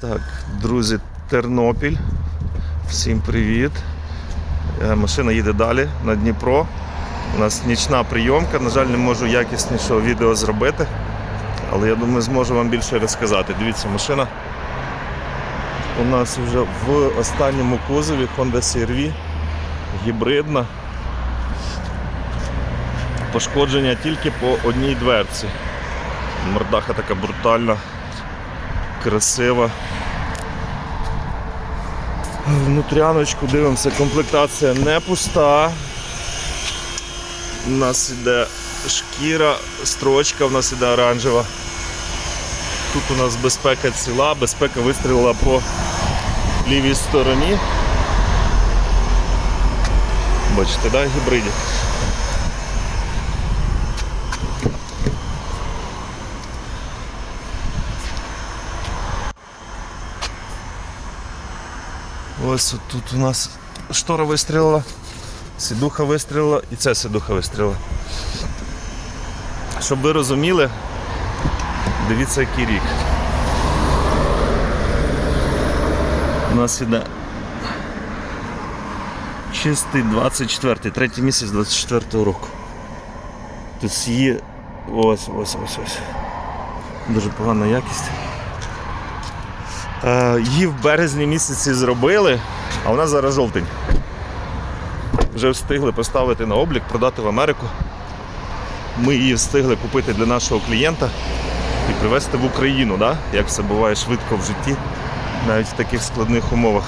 Так, друзі, Тернопіль. Всім привіт. Е, Машина їде далі на Дніпро. У нас нічна прийомка. На жаль, не можу якіснішого відео зробити. Але я думаю, зможу вам більше розказати. Дивіться, машина у нас вже в останньому кузові Honda CR-V гібридна. Пошкодження тільки по одній дверці. Мордаха така брутальна, красива. Внутряночку дивимося, комплектація не пуста. У нас іде шкіра, строчка у нас іде оранжева. Тут у нас безпека ціла, безпека вистрілила по лівій стороні. Бачите, да, гібриді. Ось тут у нас штора вистрілила, сідуха вистрілила і ця сідуха вистрілила. Щоб ви розуміли, дивіться який рік. У нас іде чистий 24-й, третій місяць 24-го року. Тут є ось ось ось ось. Дуже погана якість. Е, Її в березні місяці зробили, а вона зараз жовтень. Вже встигли поставити на облік, продати в Америку. Ми її встигли купити для нашого клієнта і привезти в Україну, да? як все буває швидко в житті, навіть в таких складних умовах.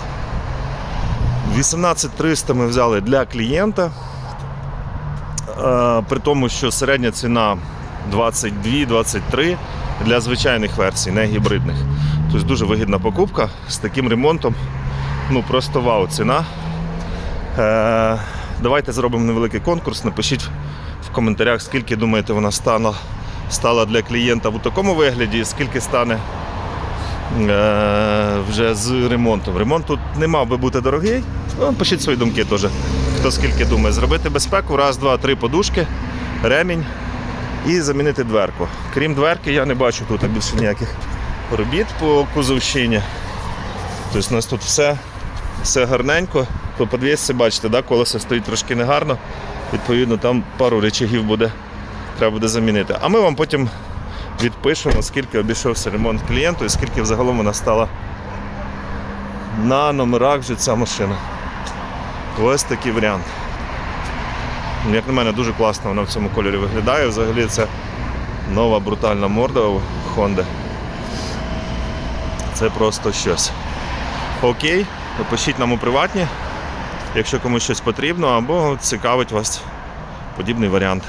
18300 ми взяли для клієнта, е, при тому, що середня ціна 22-23 для звичайних версій, не гібридних. Тобто дуже вигідна покупка з таким ремонтом. Ну просто вау ціна. Е, давайте зробимо невеликий конкурс. Напишіть в коментарях, скільки думаєте вона стала, стала для клієнта в такому вигляді, скільки стане е, вже з ремонтом. Ремонт тут не мав би бути дорогий. Ну, пишіть свої думки теж. Хто скільки думає. Зробити безпеку, раз, два, три подушки, ремінь і замінити дверку. Крім дверки, я не бачу тут більше ніяких робіт по кузовщині. Тобто у нас тут все, все гарненько. По подвісці, бачите, да, колесо стоїть трошки негарно. Відповідно, там пару речагів буде, треба буде замінити. А ми вам потім відпишемо, скільки обійшовся ремонт клієнту і скільки взагалом вона стала на номерах вже ця машина. Ось такий варіант. Як на мене, дуже класно вона в цьому кольорі виглядає. Взагалі це нова брутальна морда у Honda. Це просто щось. Окей, напишіть нам у приватні, якщо комусь щось потрібно або цікавить вас подібний варіант.